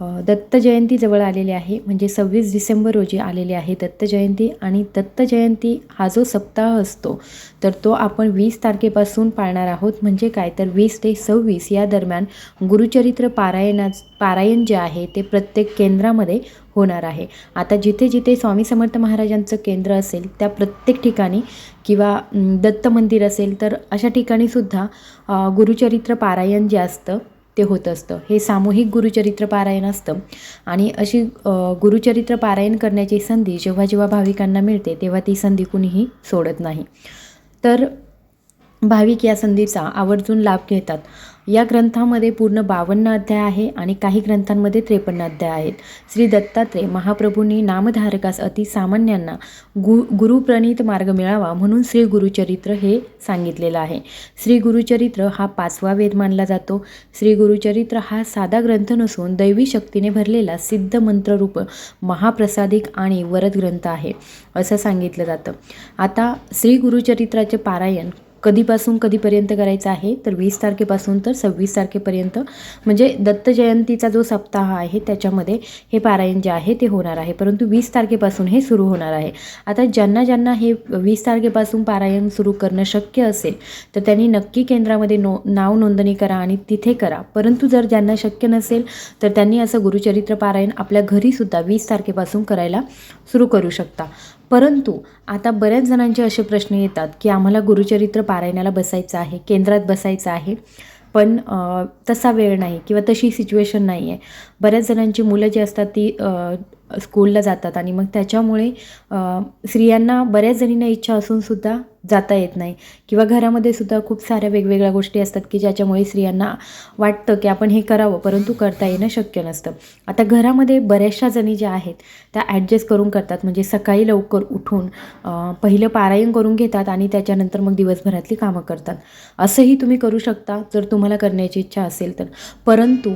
दत्त जयंती जवळ आलेली आहे. म्हणजे सव्वीस डिसेंबर रोजी आलेली आहे दत्त जयंती आणि दत्त जयंती हा जो सप्ताह असतो तर तो आपण वीस तारखेपासून पाळणार आहोत. म्हणजे काय? तर वीस ते सव्वीस या दरम्यान गुरुचरित्र पारायणा पारायण जे आहे ते प्रत्येक केंद्रामध्ये होणार आहे. आता जिथे जिथे स्वामी समर्थ महाराजांचं केंद्र असेल त्या प्रत्येक ठिकाणी किंवा दत्त मंदिर असेल तर अशा ठिकाणीसुद्धा गुरुचरित्र पारायण जे असतं ते होत असतं. हे सामूहिक गुरुचरित्र पारायण असतं. आणि अशी गुरुचरित्र पारायण करण्याची संधी जेव्हा जेव्हा भाविकांना मिळते तेव्हा ती संधी कुणीही सोडत नाही. तर भाविक या संधीचा आवर्जून लाभ घेतात. या ग्रंथामध्ये पूर्ण बावन्न अध्याय आहे आणि काही ग्रंथांमध्ये त्रेपन्न अध्याय आहेत. श्री दत्तात्रय महाप्रभूंनी नामधारकास अतिसामान्यांना गु गुरुप्रणीत मार्ग मिळावा म्हणून श्री गुरुचरित्र हे सांगितलेलं आहे. श्री गुरुचरित्र हा पाचवा वेद मानला जातो. श्री गुरुचरित्र हा साधा ग्रंथ नसून दैवी शक्तीने भरलेला सिद्ध मंत्ररूप महाप्रसादिक आणि वरद ग्रंथ आहे असं सांगितलं जातं. आता श्री गुरुचरित्राचे पारायण कधीपासून कधीपर्यंत करायचं आहे? तर वीस तारखेपासून तर सव्वीस तारखेपर्यंत. म्हणजे दत्त जयंतीचा जो सप्ताह आहे त्याच्यामध्ये हे पारायण जे आहे ते होणार आहे. परंतु वीस तारखेपासून हे सुरू होणार आहे. आता ज्यांना ज्यांना हे वीस तारखेपासून पारायण सुरू करणं शक्य असेल तर त्यांनी नक्की केंद्रामध्ये नो नाव नोंदणी करा आणि तिथे करा. परंतु जर ज्यांना शक्य नसेल तर त्यांनी असं गुरुचरित्र पारायण आपल्या घरीसुद्धा वीस तारखेपासून करायला सुरू करू शकता. परंतु आता बऱ्याच जणांचे असे प्रश्न येतात की आम्हाला गुरुचरित्र पारायणाला बसायचं आहे केंद्रात बसायचं आहे पण तसा वेळ नाही किंवा तशी सिच्युएशन नाही आहे बऱ्याच जणांची मुलं जी असतात ती स्कूलला जातात आणि मग त्याच्यामुळे स्त्रियांना बऱ्याच जणींना इच्छा असूनसुद्धा जाता येत नाही. किंवा घरामध्ये सुद्धा खूप साऱ्या वेगवेगळ्या गोष्टी असतात की ज्याच्यामुळे स्त्रियांना वाटतं की आपण हे करावं परंतु करता येणं शक्य नसतं. आता घरामध्ये बऱ्याचशा जणी ज्या आहेत त्या ॲडजस्ट करून करतात. म्हणजे सकाळी लवकर उठून पहिलं पारायण करून घेतात आणि त्याच्यानंतर मग दिवसभरातली कामं करतात. असंही तुम्ही करू शकता जर तुम्हाला करण्याची इच्छा असेल तर. परंतु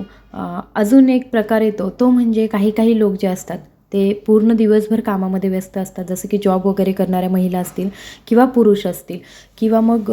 अजून एक प्रकार येतो तो म्हणजे काही काही लोक जे असतात ते पूर्ण दिवसभर कामामध्ये व्यस्त असतात. जसं की जॉब वगैरे करणाऱ्या महिला असतील किंवा पुरुष असतील किंवा मग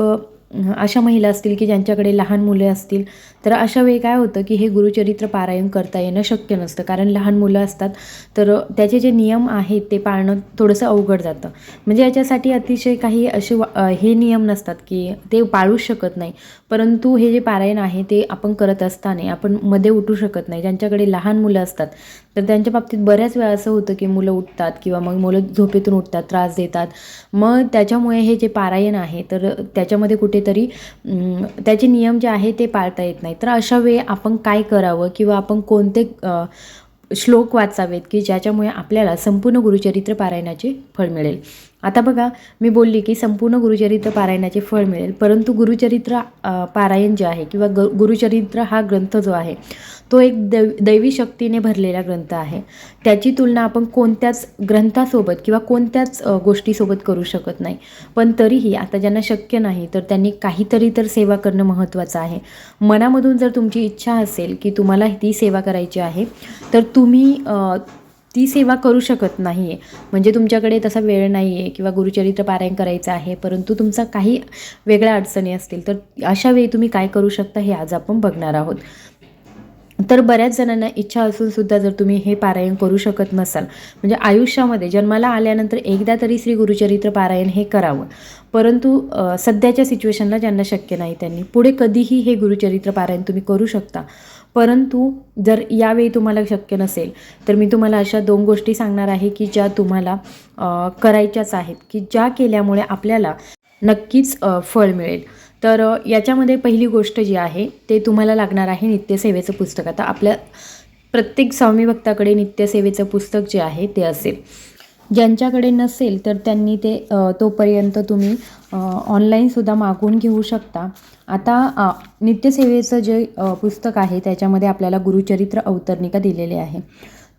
अशा महिला असतील की ज्यांच्याकडे लहान मुले असतील तर अशा वेळी काय होतं की हे गुरुचरित्र पारायण करता येणं शक्य नसतं. कारण लहान मुलं असतात तर त्याचे जे नियम आहेत ते पाळणं थोडंसं अवघड जातं. म्हणजे याच्यासाठी अतिशय काही असे वा- हे नियम नसतात की ते पाळूच शकत नाही. परंतु हे जे पारायण आहे ते आपण करत असताना आपण मध्ये उठू शकत नाही. ज्यांच्याकडे लहान मुलं असतात तर त्यांच्या बाबतीत बऱ्याच वेळा असं होतं की मुलं उठतात किंवा मग मुलं झोपेतून उठतात त्रास देतात. मग त्याच्यामुळे हे जे पारायण आहे तर त्याच्यामध्ये कुठे कुठेतरी त्याचे नियम जे आहे ते पाळता येत नाही तर अशा वेळी आपण काय करावं किंवा आपण कोणते श्लोक वाचावेत की ज्याच्यामुळे आपल्याला संपूर्ण गुरुचरित्र पारायणाचे फळ मिळेल? आता बघा मी बोलली की संपूर्ण गुरुचरित्र पारायणाचे फळ मिळेल परंतु गुरुचरित्र पारायण जे आहे किंवा ग गुरुचरित्र हा ग्रंथ जो आहे तो एक दैव दैवी शक्तीने भरलेला ग्रंथ आहे. त्याची तुलना आपण कोणत्याच ग्रंथासोबत किंवा कोणत्याच गोष्टीसोबत करू शकत नाही. पण तरीही आता ज्यांना शक्य नाही तर त्यांनी काहीतरी तर सेवा करणं महत्त्वाचं आहे. मनामधून जर तुमची इच्छा असेल की तुम्हाला ती सेवा करायची आहे तर तुम्ही ती सेवा करू शकत नाही आहे म्हणजे तुमच्याकडे तसा वेळ नाही आहे किंवा गुरुचरित्र पारायण करायचं आहे परंतु तुमचा काही वेगळ्या अडचणी असतील तर अशा वेळी तुम्ही काय करू शकता हे आज आपण बघणार आहोत. तर बऱ्याच जणांना इच्छा असून सुद्धा जर तुम्ही हे पारायण करू शकत नसाल म्हणजे आयुष्यामध्ये जन्माला आल्यानंतर एकदा तरी श्री गुरुचरित्र पारायण हे करावं. परंतु सध्याच्या सिच्युएशनला ज्यांना शक्य नाही त्यांनी पुढे कधीही हे गुरुचरित्र पारायण तुम्ही करू शकता. परंतु जर यावेळी तुम्हाला शक्य नसेल तर मी तुम्हाला अशा दोन गोष्टी सांगणार आहे की ज्या तुम्हाला करायच्याच आहेत की ज्या केल्यामुळे आपल्याला नक्कीच फळ मिळेल. तर याच्यामध्ये पहिली गोष्ट जी आहे ते तुम्हाला लागणार आहे नित्यसेवेचं पुस्तक. आता आपल्या प्रत्येक स्वामी भक्ताकडे नित्यसेवेचं पुस्तक जे आहे ते असेल. ज्यांच्याकडे नसेल तर त्यांनी ते तोपर्यंत तुम्ही ऑनलाईनसुद्धा मागवून घेऊ शकता. आता नित्यसेवेचं जे पुस्तक आहे त्याच्यामध्ये आपल्याला गुरुचरित्र अवतरणिका दिलेली आहे.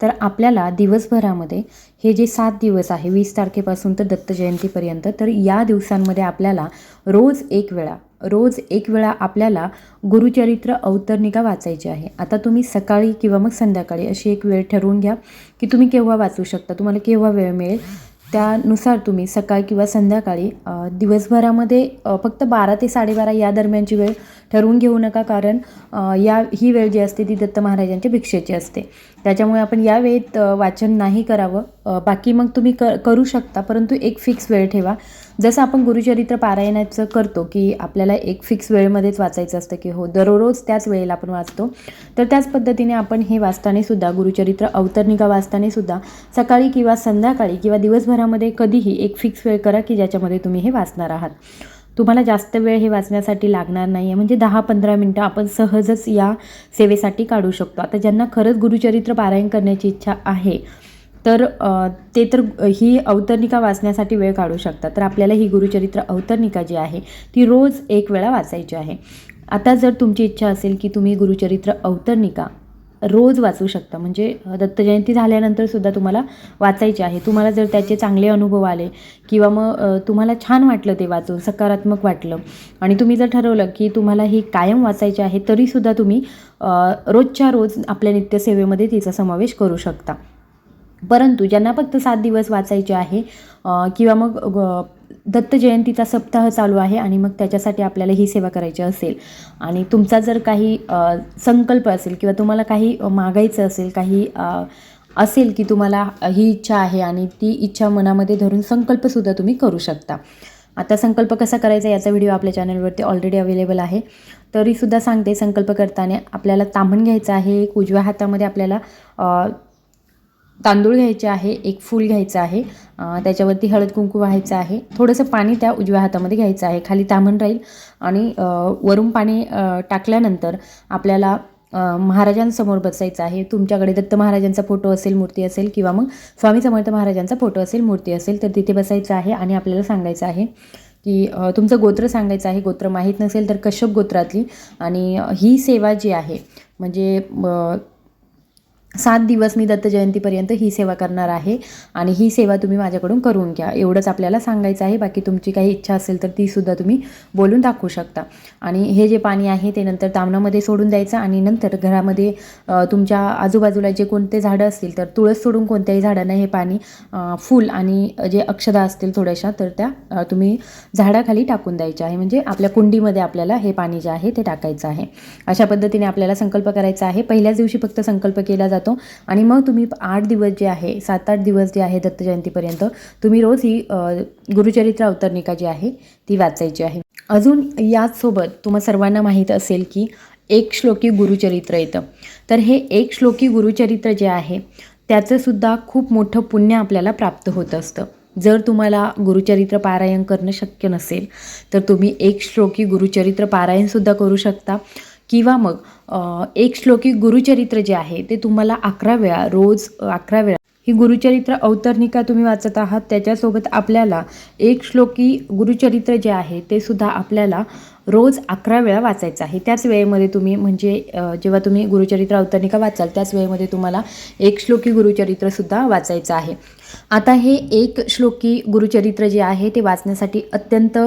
तर आपल्याला दिवसभरामध्ये हे जे सात दिवस आहे वीस तारखेपासून तर दत्त जयंतीपर्यंत तर या दिवसांमध्ये आपल्याला रोज एक वेळा रोज एक वेळा आपल्याला गुरुचरित्र अवतरणिका वाचायची आहे. आता तुम्ही सकाळी किंवा मग संध्याकाळी अशी एक वेळ ठरवून घ्या की तुम्ही केव्हा वाचू शकता? तुम्हाला केव्हा वेळ मिळेल? त्यानुसार तुम्ही सकाळ किंवा संध्याकाळी दिवसभरामध्ये फक्त बारा ते साडेबारा या दरम्यानची वेळ ठरवून घेऊ नका. कारण या ही वेळ जी असते ती दत्त महाराजांच्या भिक्षेची असते. त्याच्यामुळे आपण या वेळेत वाचन नाही करावं. बाकी मग तुम्ही क करू शकता. परंतु एक फिक्स वेळ ठेवा. जसं आपण गुरुचरित्र पारायणाचं करतो की आपल्याला एक फिक्स वेळेमध्येच वाचायचं असतं की हो दररोज त्याच वेळेला आपण वाचतो तर त्याच पद्धतीने आपण हे वाचताना सुद्धा गुरुचरित्र अवतरणिका वाचताना सुद्धा सकाळी किंवा संध्याकाळी किंवा दिवसभरामध्ये कधीही एक फिक्स वेळ करा की ज्याच्यामध्ये तुम्ही हे वाचणार आहात. तुम्हाला जास्त वेळ हे वाचण्यासाठी लागणार नाही आहे म्हणजे दहा पंधरा मिनटं आपण सहजच या सेवेसाठी काढू शकतो. आता ज्यांना खरंच गुरुचरित्र पारायण करण्याची इच्छा आहे तर ते तर ही अवतरनिका वाचण्यासाठी वेळ काढू शकतात. तर आपल्याला ही गुरुचरित्र अवतरनिका जी आहे ती रोज एक वेळा वाचायची आहे. आता जर तुमची इच्छा असेल की तुम्ही गुरुचरित्र अवतरनिका रोज वाचू शकता म्हणजे दत्तजयंती झाल्यानंतरसुद्धा झाल्यानंतर सुद्धा तुम्हाला वाचायचे आहे. तुम्हाला जर त्याचे चांगले अनुभव आले किंवा मग तुम्हाला छान वाटलं ते वाचून सकारात्मक वाटलं आणि तुम्ही जर ठरवलं की तुम्हाला ही कायम वाचायची आहे तरीसुद्धा तुम्ही रोजच्या रोज आपल्या नित्यसेवेमध्ये तिचा समावेश करू शकता. परंतु ज्यांना फक्त सात दिवस वाचायचे आहे किंवा मग दत्त जयंतीचा सप्ताह चालू आहे आणि मग त्याच्यासाठी आपल्याला ही सेवा करायची असेल. आणि तुमचा जर काही संकल्प असेल किंवा तुम्हाला काही मागायचं असेल काही असेल की तुम्हाला ही इच्छा आहे आणि ती इच्छा मनामध्ये धरून संकल्पसुद्धा तुम्ही करू शकता. आता संकल्प कसा करायचा याचा व्हिडिओ आपल्या चॅनलवरती ऑलरेडी अवेलेबल आहे. तरीसुद्धा सांगते संकल्प करताना आपल्याला तांबण घ्यायचं आहे एक उजव्या हातामध्ये आपल्याला तांदूळ घ्यायचे आहे एक फूल घ्यायचं आहे त्याच्यावरती हळद कुंकू व्हायचं आहे. थोडंसं पाणी त्या उजव्या हातामध्ये घ्यायचं आहे. खाली तामण राहील आणि वरून पाणी टाकल्यानंतर आपल्याला महाराजांसमोर बसायचं आहे. तुमच्याकडे दत्त महाराजांचा फोटो असेल मूर्ती असेल किंवा मग स्वामी समर्थ महाराजांचा फोटो असेल मूर्ती असेल तर तिथे बसायचं आहे आणि आपल्याला सांगायचं आहे की तुमचं गोत्र सांगायचं आहे. गोत्र माहीत नसेल तर कश्यप गोत्रातली आणि ही सेवा जी आहे म्हणजे सात दिवस मी दत्त जयंतीपर्यंत ही सेवा करणार आहे आणि ही सेवा तुम्ही माझ्याकडून करून घ्या. एवढंच आपल्याला सांगायचं आहे. बाकी तुमची काही इच्छा असेल तर तीसुद्धा तुम्ही बोलून दाखवू शकता. आणि हे जे पाणी आहे ते नंतर तामणामध्ये सोडून द्यायचं आणि नंतर घरामध्ये तुमच्या आजूबाजूला जे कोणते झाडं असतील तर तुळस सोडून कोणत्याही झाडांना हे पाणी फुल फूल आणि जे अक्षदा असतील थोड्याशा तर त्या तुम्ही झाडाखाली टाकून द्यायच्या आहे. म्हणजे आपल्या कुंडीमध्ये आपल्याला हे पाणी जे आहे ते टाकायचं आहे. अशा पद्धतीने आपल्याला संकल्प करायचा आहे. पहिल्याच दिवशी फक्त संकल्प केला जातो. आणि मग तुम्ही आठ दिवस जे आहे सात आठ दिवस जे आहे दत्त जयंतीपर्यंत तुम्ही रोज ही गुरुचरित्र अवतरणिका जी आहे ती वाचायची आहे. अजून याचसोबत तुम्हा सर्वांना माहीत असेल की एक श्लोकी गुरुचरित्र येतं. तर हे एक श्लोकी गुरुचरित्र जे आहे त्याचंसुद्धा खूप मोठं पुण्य आपल्याला प्राप्त होत असतं. जर तुम्हाला गुरुचरित्र पारायण करणं शक्य नसेल तर तुम्ही एक श्लोकी गुरुचरित्र पारायणसुद्धा करू शकता. किंवा मग एक श्लोकी गुरुचरित्र जे आहे ते तुम्हाला अकरा वेळा रोज अकरा वेळा. ही गुरुचरित्र अवतरणिका तुम्ही वाचत आहात त्याच्यासोबत आपल्याला एक श्लोकी गुरुचरित्र जे आहे ते सुद्धा आपल्याला रोज अकरा वेळा वाचायचं आहे. त्याच वेळेमध्ये तुम्ही म्हणजे जेव्हा तुम्ही गुरुचरित्र अवतरणिका वाचाल त्याच वेळेमध्ये तुम्हाला एक श्लोकी गुरुचरित्रसुद्धा वाचायचं आहे. आता हे एक श्लोकी गुरुचरित्र जे आहे ते वाचण्यासाठी अत्यंत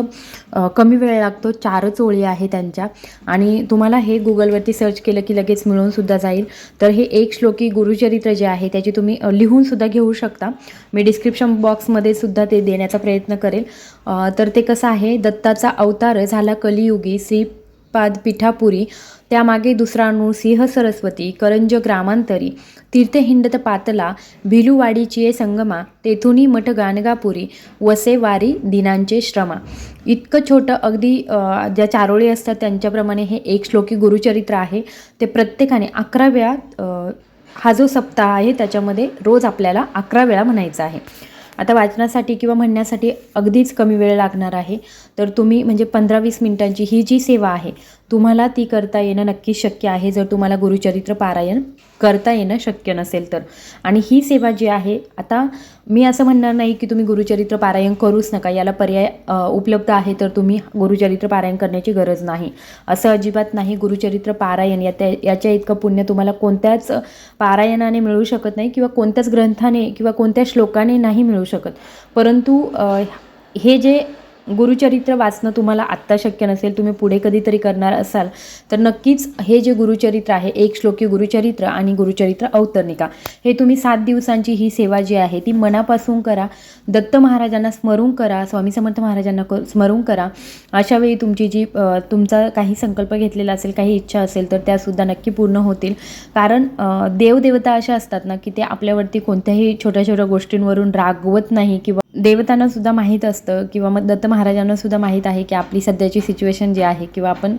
कमी वेळ लागतो. चारच ओळी आहे त्यांच्या. आणि तुम्हाला हे गुगलवरती सर्च केलं की लगेच मिळूनसुद्धा जाईल. तर हे एक श्लोकी गुरुचरित्र जे आहे त्याची तुम्ही लिहूनसुद्धा घेऊ शकता. मी डिस्क्रिप्शन बॉक्समध्ये सुद्धा ते देण्याचा प्रयत्न करेल. तर ते कसं आहे दत्ताचा अवतार झाला कली कलियुगी श्रीपाद पिठापुरी त्यामागे दुसरा नूळ सिंह सरस्वती करंज ग्रामांतरी तीर्थ हिंडत पातला भिलुवाडीची संगमा तेथुनी मठ गाणगापुरी वसे वारी दिनांचे श्रमा. इतकं छोटं अगदी ज्या चारोळी असतात त्यांच्याप्रमाणे हे एक श्लोकी गुरुचरित्र आहे. ते प्रत्येकाने अकरा वेळा हा जो सप्ताह आहे त्याच्यामध्ये रोज आपल्याला अकरा वेळा म्हणायचा आहे. आता वाचनासाठी किंवा म्हणण्यासाठी अगदीच कमी वेळ लागणार आहे. तर तुम्ही म्हणजे पंधरा वीस मिनिटांची ही जी सेवा आहे तुम्हाला ती करता येणं नक्कीच शक्य आहे जर तुम्हाला गुरुचरित्र पारायण करता येणं शक्य नसेल तर. आणि ही सेवा जी आहे आता मी असं म्हणणार नाही की तुम्ही गुरुचरित्र पारायण करूच नका याला पर्याय उपलब्ध आहे तर तुम्ही गुरुचरित्र पारायण करण्याची गरज नाही. असं अजिबात नाही गुरुचरित्र पारायण या त्या याच्या इतकं पुण्य तुम्हाला कोणत्याच पारायणाने मिळू शकत नाही किंवा कोणत्याच ग्रंथाने किंवा कोणत्या श्लोकाने नाही मिळू शकत. परंतु हे जे गुरुचरित्र वाचणं तुम्हाला आत्ता शक्य नसेल तुम्ही पुढे कधीतरी करणार असाल तर नक्कीच हे जे गुरुचरित्र आहे एक श्लोकी गुरुचरित्र आणि गुरुचरित्र अवतरणिका हे तुम्ही सात दिवसांची ही सेवा जी आहे ती मनापासून करा दत्त महाराजांना स्मरून करा स्वामी समर्थ महाराजांना क स्मरून करा अशा वेळी तुमची जी तुमचा काही संकल्प घेतलेला असेल काही इच्छा असेल तर त्यासुद्धा नक्की पूर्ण होतील. कारण देवदेवता अशा असतात ना की ते आपल्यावरती कोणत्याही छोट्या छोट्या गोष्टींवरून रागवत नाही किंवा देवतांना सुद्धा माहीत असतं किंवा मग दत्त महाराजांना सुद्धा माहीत आहे की आपली सध्याची सिच्युएशन जी आहे किंवा आपण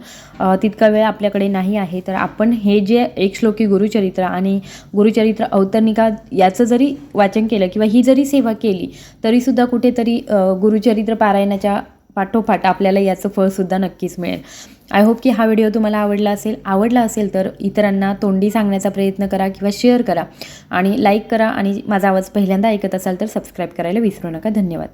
तितका वेळ आपल्याकडे नाही आहे तर आपण हे जे एक श्लोकी गुरुचरित्र आणि गुरुचरित्र अवतरणिका याचं जरी वाचन केलं किंवा ही जरी सेवा केली तरीसुद्धा कुठेतरी गुरुचरित्र पारायणाच्या पाठोपाठ आपल्याला याचं फळसुद्धा नक्कीच मिळेल. आय होप की हा व्हिडिओ तुम्हाला आवडला असेल. आवडला असेल तर इतरांना तोंडी सांगण्याचा प्रयत्न करा किंवा शेअर करा. आणि लाईक करा आणि माझा आवाज पहिल्यांदा ऐकत असाल तर सबस्क्राईब करायला विसरू नका. धन्यवाद.